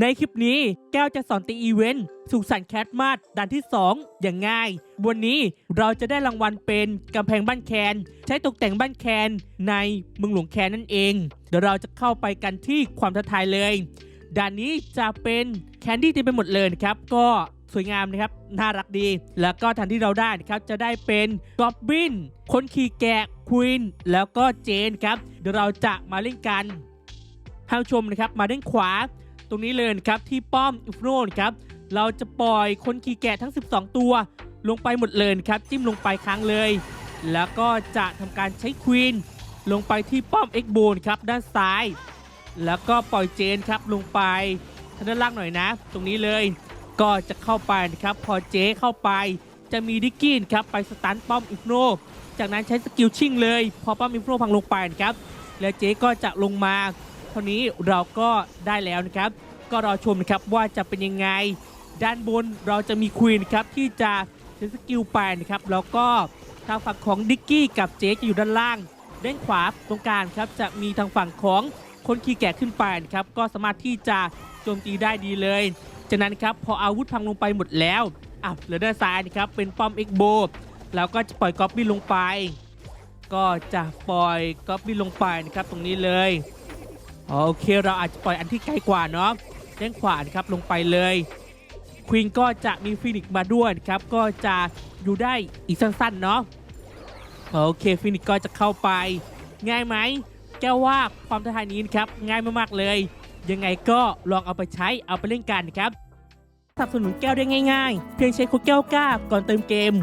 ในคลิปนี้แก้วจะสอนตีอีเวนต์สุขสันต์แคทมาสด่านที่ 2 อย่างง่าย วันนี้เราจะได้รางวัลเป็นกำแพงบ้านแคน ใช้ตกแต่งบ้านแคนในเมืองหลวงแคนนั่นเอง เดี๋ยวเราจะเข้าไปกันที่ความท้าทายเลย ด่านนี้จะเป็นแคนดี้เต็มไปหมดเลยนะครับ ก็สวยงามนะครับ น่ารักดี แล้วก็ทันที่เราได้นะครับจะได้เป็นกอบบินคนขี่แกะควีนแล้วก็เจนครับ เดี๋ยวเราจะมาเล่นกันห้ผู้ชมนะครับมาด้านขวา ตรงนี้เลยครับที่ป้อมอิฟโนนครับเราจะปล่อยคนขี่แกะทั้ง 12 ตัว ลงไปหมดเลยครับจิ้มลงไปค้างเลย แล้วก็จะทำการใช้ควีนลงไปที่ป้อมเอ็กโบนครับด้านซ้าย แล้วก็ปล่อยเจนครับลงไปทางด้านล่างหน่อยนะ ตรงนี้เลยก็จะเข้าไปนะครับพอเจเข้าไปจะมีดิกกี้นครับไปสตันป้อมอิฟโนจากนั้นใช้สกิลชิ่งเลย พอป้อมอิฟโนพังลงไปนะครับแล้วเจก็จะลงมา เท่านี้เราก็ได้แล้วนะครับ ก็รอชมนะครับว่าจะเป็นยังไง ด้านบนเราจะมีควีนครับที่จะใช้สกิลไปนะครับแล้วก็ทางฝั่งของดิกกี้กับเจจะอยู่ด้านล่างด้านขวาตรงกลางครับจะมีทางฝั่งของคนขี่แกะขึ้นไปนะครับก็สามารถที่จะโจมตีได้ดีเลย จากนั้นครับพออาวุธพังลงไปหมดแล้วอะเหลือด้านซ้ายนะครับเป็นป้อมเอ็กโบแล้วก็จะปล่อยก๊อบบี้ลงไป ก็จะปล่อยก๊อบบี้ลงไปนะครับตรงนี้เลย โอเคเราอาจจะปล่อยอันที่ไกลกว่าเนาะเด้งขวานครับลงไปเลยควีนก็จะมีฟินิกมาด้วยครับก็จะอยู่ได้อีกสั้นๆเนาะโอเคฟินิกก็จะเข้าไป ง่ายไหมแก้วว่าความท้าทายนี้นครับง่ายมากๆเลย ยังไงก็ลองเอาไปใช้เอาไปเล่นกันครับสนับสนุนแก้วได้ง่ายๆ เพียงใช้โค้กแก้วกล้าก่อนเติมเกม